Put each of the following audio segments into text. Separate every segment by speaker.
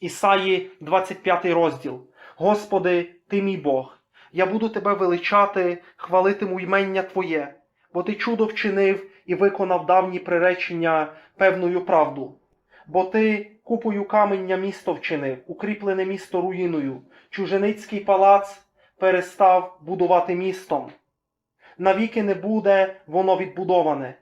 Speaker 1: Ісаї, 25 розділ. Господи, Ти мій Бог, я буду Тебе величати, хвалитиму ймення Твоє, бо Ти чудо вчинив і виконав давні приречення певною правду. Бо Ти купою камення місто вчинив, укріплене місто руїною, чуженицький палац перестав будувати містом. Навіки не буде воно відбудоване.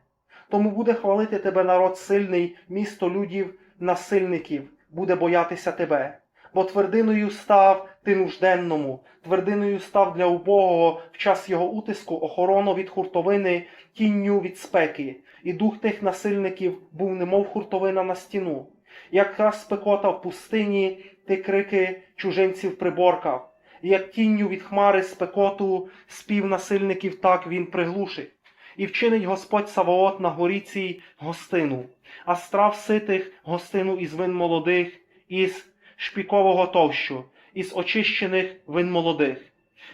Speaker 1: Тому буде хвалити тебе народ сильний, місто людів, насильників, буде боятися тебе. Бо твердиною став ти нужденному, твердиною став для убогого в час його утиску охорону від хуртовини, тінню від спеки, і дух тих насильників був немов хуртовина на стіну. Якраз спекота в пустині, ти крики чужинців приборкав, і як тінню від хмари спекоту спів насильників так він приглушить. І вчинить Господь Саваот на горі цій гостину, а страв ситих гостину із вин молодих, із шпікового товщу, із очищених вин молодих.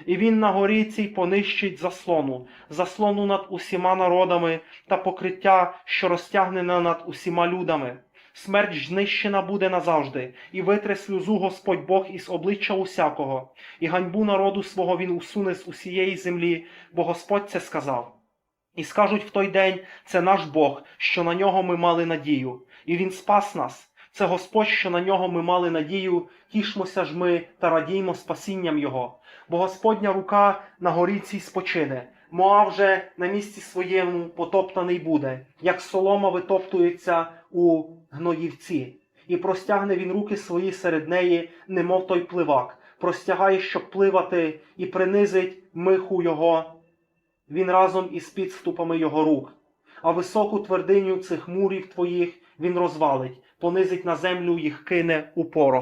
Speaker 1: І він на горі цій понищить заслону, заслону над усіма народами та покриття, що розтягнене над усіма людами. Смерть знищена буде назавжди, і витре сльозу Господь Бог із обличчя усякого, і ганьбу народу свого він усуне з усієї землі, бо Господь це сказав. І скажуть в той день, це наш Бог, що на нього ми мали надію, і Він спас нас. Це Господь, що на нього ми мали надію, тішмося ж ми та радіймо спасінням Його. Бо Господня рука на горі цій спочине, Моав же на місці своєму потоптаний буде, як солома витоптується у гноївці. І простягне він руки свої серед неї, немов той пливак, простягає, щоб пливати, і принизить миху його він разом із підступами його рук, а високу твердиню цих мурів твоїх він розвалить, понизить на землю їх кине у порох.